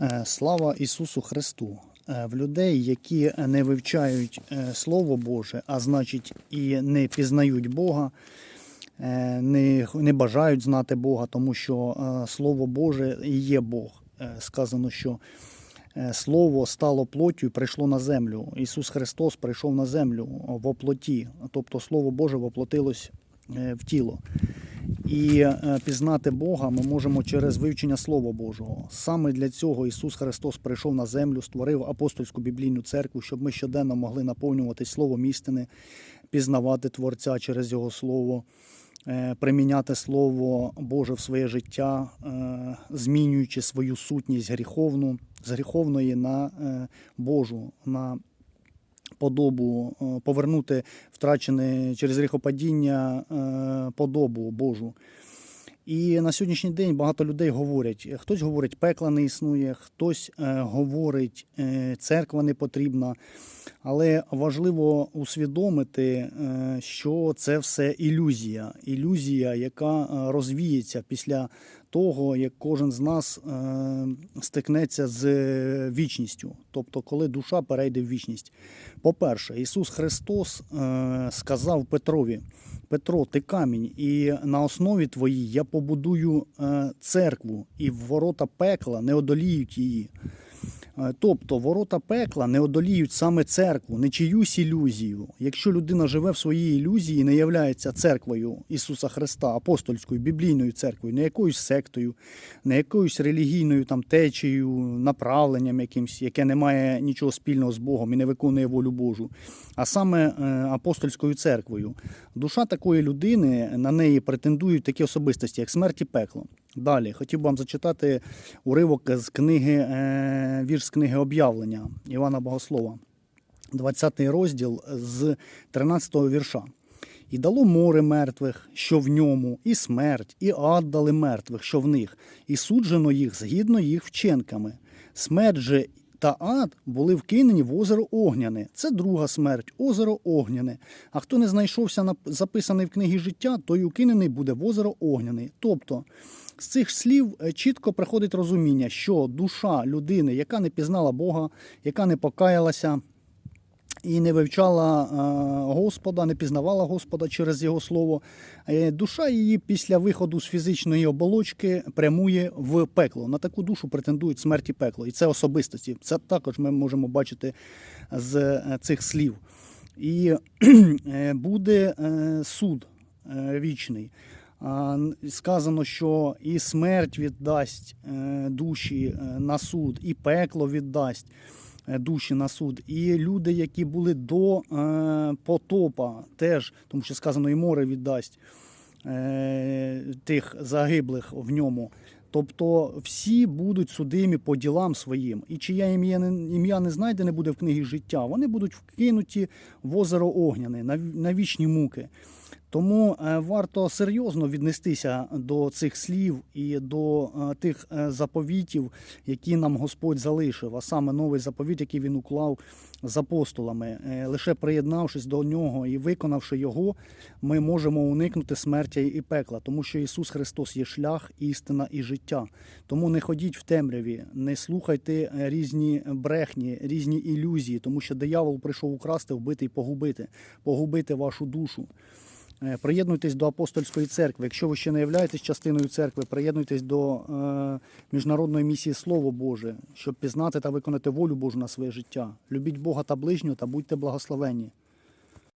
Е, Слава Ісусу Христу! Е, В людей, які не вивчають е, Слово Боже, а значить і не пізнають Бога, не, не бажають знати Бога, тому що Слово Боже і є Бог. Сказано, що Слово стало плоттю і прийшло на землю. Ісус Христос прийшов на землю в оплоті, тобто Слово Боже воплотилось в тіло. І е, пізнати Бога ми можемо через вивчення Слова Божого. Саме для цього Ісус Христос прийшов на землю, створив апостольську біблійну церкву, щоб ми щоденно могли наповнюватись Словом істини, пізнавати Творця через Його Слово, е, приміняти Слово Боже в своє життя, е, змінюючи свою сутність гріховну з гріховної на Божу. на подобу, е, повернути втрачене через гріхопадіння е, подобу Божу. І на сьогоднішній день багато людей говорять: хтось говорить, пекла не існує, хтось е, говорить, церква не потрібна. Але важливо усвідомити, що це все ілюзія. Ілюзія, яка розвіється після того, як кожен з нас е, стикнеться з вічністю. Тобто, коли душа перейде в вічність. По-перше, Ісус Христос е, сказав Петрові: Петро, ти камінь, і на основі твоїй я побудую е, церкву, і ворота пекла не одоліють її. Е, Тобто ворота пекла не одоліють саме церкву, не чиюсь ілюзію. Якщо людина живе в своїй ілюзії, не являється церквою Ісуса Христа, апостольською, біблійною церквою, не якоюсь сектою, не якоюсь релігійною там течією, направленням якимсь, яке не має нічого спільного з Богом і не виконує волю Божу, а саме е, апостольською церквою. Душа такої людини на неї претендують такі особистості, як смерть і пекло. Далі хотів би вам зачитати уривок з книги, е, вірш з книги об'явлення Івана Богослова, 20 розділ з 13 вірша. І дало море мертвих, що в ньому, і смерть, і ад дали мертвих, що в них, і суджено їх згідно їх вченками. Смерть же та ад були вкинені в озеро Огняне. Це друга смерть, озеро Огняне. А хто не знайшовся на записаний в книгі життя, той укинений буде в озеро Огняне. Тобто з цих слів е, чітко приходить розуміння, що душа людини, яка не пізнала Бога, яка не покаялася, і не вивчала е, Господа, не пізнавала Господа через Його слово. Е, Душа її після виходу з фізичної оболочки прямує в пекло. На таку душу претендують смерть і пекло. І це особистості. Це також ми можемо бачити з цих слів. І буде суд вічний. Сказано, що і смерть віддасть е, душі е, на суд, і пекло віддасть е, душі на суд. І люди, які були до потопа, теж, тому що сказано, і море віддасть тих загиблих в ньому. Тобто всі будуть судимі по ділам своїм. І чия ім'я не, ім'я не знайдене буде в книгі життя, вони будуть вкинуті в озеро Огняне на, на вічні муки. Тому е, варто серйозно віднестися до цих слів і до е, тих е, заповітів, які нам Господь залишив, а саме новий заповіт, який він уклав з апостолами. Лише приєднавшись до нього і виконавши його, ми можемо уникнути смерті і пекла, тому що Ісус Христос є шлях, істина і життя. Тому не ходіть в темряві, не слухайте різні брехні, різні ілюзії, тому що диявол прийшов украсти, вбити і погубити, погубити вашу душу. Е, Приєднуйтесь до апостольської церкви. Якщо ви ще не являєтесь частиною церкви, приєднуйтесь до е, міжнародної місії Слово Боже, щоб пізнати та виконати волю Божу на своє життя. Любіть Бога та ближнього та будьте благословенні.